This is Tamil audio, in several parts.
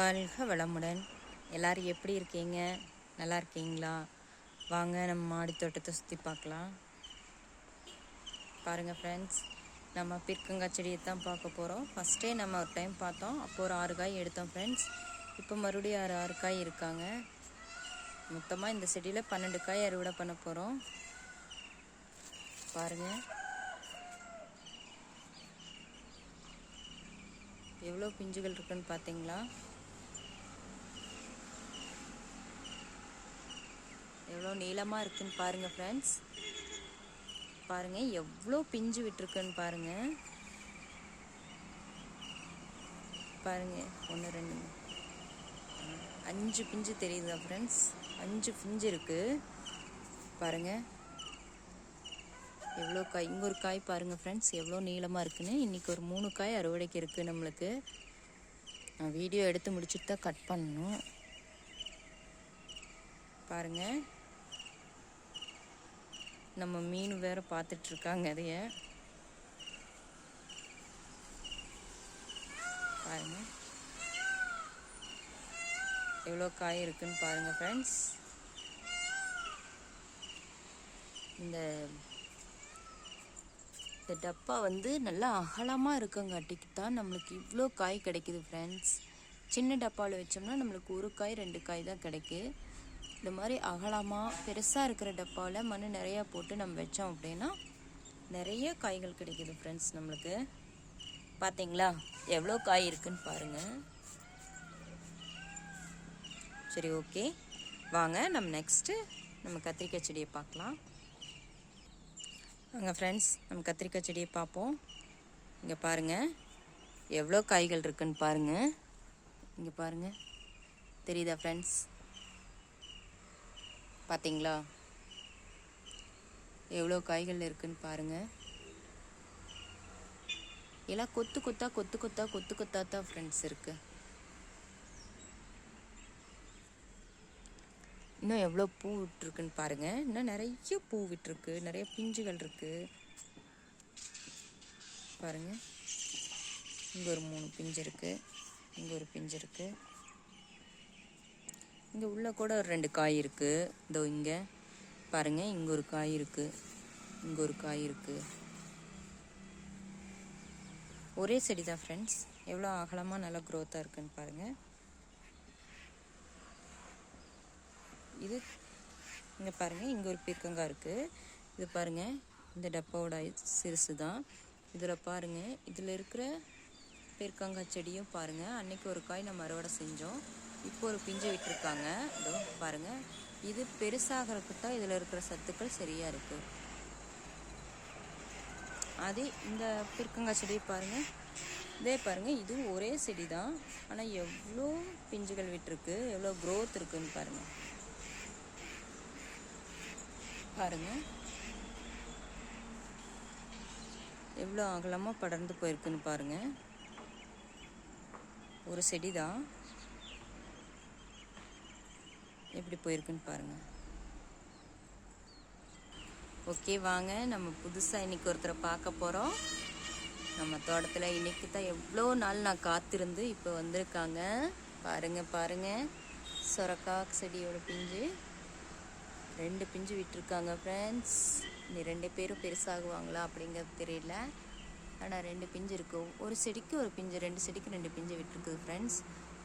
வாழ்க வளமுடன். எல்லாரும் எப்படி இருக்கீங்க? நல்லா இருக்கீங்களா? வாங்க நம்ம மாடி தோட்டத்தை சுற்றி பார்க்கலாம். பாருங்கள் ஃப்ரெண்ட்ஸ் நம்ம பிற்கங்காய் செடியை தான் பார்க்க போகிறோம் ஃபஸ்ட்டே நம்ம ஒரு டைம் பார்த்தோம். அப்போ ஒரு ஆறு காய் எடுத்தோம் ஃப்ரெண்ட்ஸ் இப்போ மறுபடியும் ஆறு ஆறு காய் இருக்காங்க. மொத்தமாக இந்த செடியில் பன்னெண்டு காய் அறுவடை பண்ண போகிறோம் பாருங்கள் எவ்வளோ பிஞ்சுகள் இருக்குன்னு பார்த்தீங்களா எவ்வளோ நீளமாக இருக்குதுன்னு பாருங்கள் ஃப்ரெண்ட்ஸ் பாருங்கள் எவ்வளோ பிஞ்சு விட்டுருக்குன்னு பாருங்கள் பாருங்கள் ஒன்று ரெண்டு அஞ்சு பிஞ்சு தெரியுதா ஃப்ரெண்ட்ஸ் அஞ்சு பிஞ்சு இருக்குது பாருங்கள் எவ்வளோ காய் இங்கே ஒரு காய் பாருங்கள் ஃப்ரெண்ட்ஸ் எவ்வளோ நீளமாக இருக்குன்னு. இன்றைக்கி ஒரு மூணு காய் அறுவடைக்கு இருக்குது நம்மளுக்கு. நான் வீடியோ எடுத்து முடிச்சுட்டு தான் கட் பண்ணணும். பாருங்கள் நம்ம மீன் வேற பார்த்துட்ருக்காங்க அதைய. பாருங்க. எவ்வளோ காய் இருக்குன்னு பாருங்கள் ஃப்ரெண்ட்ஸ் இந்த இந்த டப்பா வந்து நல்லா அகலமாக இருக்கங்காட்டிக்கு தான் நம்மளுக்கு இவ்வளோ காய் கிடைக்குது ஃப்ரெண்ட்ஸ் சின்ன டப்பாவில் வச்சோம்னா நம்மளுக்கு ஒரு காய் ரெண்டு காய் தான் கிடைக்கு. இந்த மாதிரி அகலமாக பெருசாக இருக்கிற டப்பாவில் மண் நிறையா போட்டு நம்ம வச்சோம் அப்படின்னா நிறைய காய்கள் கிடைக்குது ஃப்ரெண்ட்ஸ் நம்மளுக்கு. பார்த்தீங்களா எவ்வளோ காய் இருக்குன்னு பாருங்கள் சரி ஓகே வாங்க நம்ம நெக்ஸ்ட்டு நம்ம கத்திரிக்காய் செடியை பார்க்கலாம். வாங்க ஃப்ரெண்ட்ஸ் நம்ம கத்திரிக்காய் செடியை பார்ப்போம். இங்கே பாருங்கள் எவ்வளோ காய்கள் இருக்குன்னு பாருங்கள் இங்கே பாருங்கள் தெரியுதா ஃப்ரெண்ட்ஸ் பார்த்தீங்களா எவ்வளோ காய்கள் இருக்குன்னு பாருங்கள் எல்லாம் கொத்து கொத்தா கொத்து கொத்தா கொத்து கொத்தா தான் ஃப்ரெண்ட்ஸ் இருக்கு. இன்னும் எவ்வளோ பூ விட்டுருக்குன்னு பாருங்கள் இன்னும் நிறைய பூ விட்டுருக்கு. நிறைய பிஞ்சுகள் இருக்கு. பாருங்கள் இங்கே ஒரு மூணு பிஞ்சு இருக்குது இங்கே ஒரு பிஞ்சு இருக்குது இங்கே உள்ள கூட ஒரு ரெண்டு காய் இருக்கு. இதோ இங்கே. பாருங்க இங்கே ஒரு காய் இருக்கு. இங்கே ஒரு காய் இருக்கு. ஒரே செடி தான் ஃப்ரெண்ட்ஸ் எவ்வளோ அகலமாக நல்லா க்ரோத்தாக இருக்குன்னு பாருங்கள் இது இங்கே பாருங்கள் இங்கே ஒரு பீர்க்கங்காய் இருக்குது இது பாருங்கள் இந்த டப்பாவோட சிறுசு தான் இதில் பாருங்கள் இதில் இருக்கிற பீர்க்கங்காய் செடியும் பாருங்கள் அன்னைக்கு ஒரு காய் நம்ம அறுவடை செஞ்சோம். இப்போ ஒரு பிஞ்சு விட்டுருக்காங்க. இதோ பாருங்கள் இது பெருசாகிறதுக்கு தான் இதில் இருக்கிற சத்துக்கள் சரியாக இருக்குது அதே இந்த பிற்கங்காய் செடியை பாருங்கள் இதே பாருங்கள் இது ஒரே செடி தான். ஆனால் எவ்வளோ பிஞ்சுகள் விட்டுருக்கு எவ்வளோ க்ரோத் இருக்குன்னு பாருங்கள் பாருங்கள் எவ்வளோ அகலமாக படர்ந்து போயிருக்குன்னு பாருங்கள் ஒரு செடி தான். எப்படி போயிருக்குன்னு பாருங்கள் ஓகே வாங்க. நம்ம புதுசாக இன்றைக்கி ஒருத்தரை பார்க்க போகிறோம் நம்ம தோட்டத்தில் இன்னைக்கு தான் எவ்வளோ நாள் நான் காத்திருந்து இப்போ வந்திருக்காங்க. பாருங்க பாருங்க. சொரக்காய் செடியோட பிஞ்சு. ரெண்டு பிஞ்சு விட்டுருக்காங்க ஃப்ரெண்ட்ஸ் நீ ரெண்டு பேரும் பெருசாகுவாங்களா அப்படிங்கிறது தெரியல. ஆனால் ரெண்டு பிஞ்சு இருக்கும் ஒரு செடிக்கு ஒரு பிஞ்சு ரெண்டு செடிக்கு ரெண்டு பிஞ்சு விட்டுருக்குது ஃப்ரெண்ட்ஸ்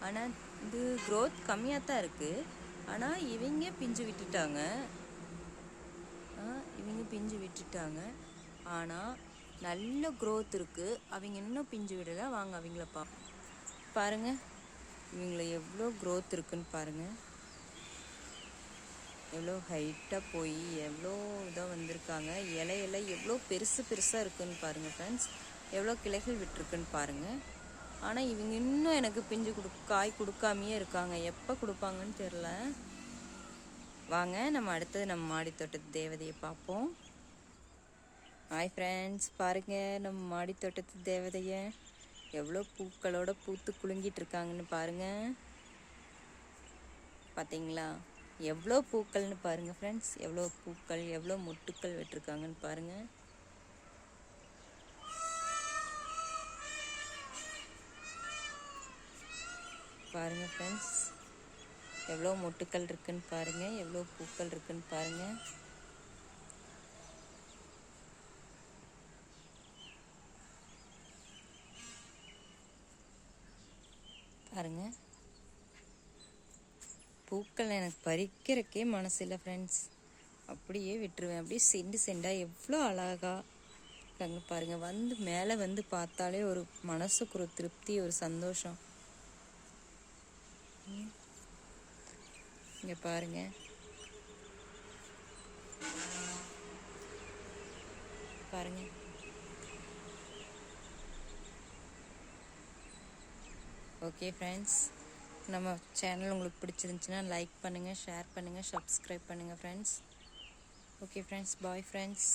ஆனால் இது க்ரோத் கம்மியாக தான் இருக்குது ஆனால் இவங்க பிஞ்சு விட்டுட்டாங்க. ஆ, இவங்க பிஞ்சு விட்டுட்டாங்க. ஆனால் நல்ல க்ரோத் இருக்குது அவங்க இன்னும் பிஞ்சு விடலை. வாங்க அவங்கள பா பாருங்க இவங்கள எவ்வளோ க்ரோத் இருக்குன்னு பாருங்கள் எவ்வளோ ஹைட்டாக போய் எவ்வளோ இதாக வந்திருக்காங்க. இலையில எவ்வளோ பெருசு பெருசாக இருக்குன்னு பாருங்கள் ஃப்ரெண்ட்ஸ் எவ்வளோ கிளைகள் விட்டுருக்குன்னு பாருங்கள் ஆனால் இவங்க இன்னும் எனக்கு பிஞ்சு கொடு காய் கொடுக்காமையே இருக்காங்க. எப்போ கொடுப்பாங்கன்னு தெரில. வாங்க நம்ம அடுத்தது நம்ம மாடி தோட்டத்து தேவதையை பார்ப்போம். ஹாய் ஃப்ரெண்ட்ஸ் பாருங்கள் நம்ம மாடித்தோட்டத்து தேவதையை எவ்வளோ பூக்களோட பூத்து குலுங்கிட்டு இருக்காங்கன்னு பாருங்கள் பார்த்தீங்களா எவ்வளோ பூக்கள்னு பாருங்கள் ஃப்ரெண்ட்ஸ் எவ்வளோ பூக்கள் எவ்வளோ முட்டுக்கள் விட்டுருக்காங்கன்னு பாருங்கள் பாருங்கள் ஃப்ரெண்ட்ஸ் எவ்வளோ மொட்டுக்கள் இருக்குன்னு பாருங்கள் எவ்வளோ பூக்கள் இருக்குன்னு பாருங்கள் பாருங்க. பூக்கள் எனக்கு பறிக்கிறக்கே மனசு இல்லை ஃப்ரெண்ட்ஸ் அப்படியே விட்டுருவேன். அப்படியே செண்டு செண்டாக எவ்வளோ அழகா இருக்காங்க பாருங்கள் வந்து மேலே வந்து பார்த்தாலே ஒரு மனசுக்கு ஒரு திருப்தி ஒரு சந்தோஷம். இங்கே பாருங்க. பாருங்க. ஓகே ஃப்ரெண்ட்ஸ் நம்ம சேனல் உங்களுக்கு பிடிச்சிருந்துச்சுன்னா லைக் பண்ணுங்கள் ஷேர் பண்ணுங்கள் சப்ஸ்கிரைப் பண்ணுங்கள் friends okay friends bye friends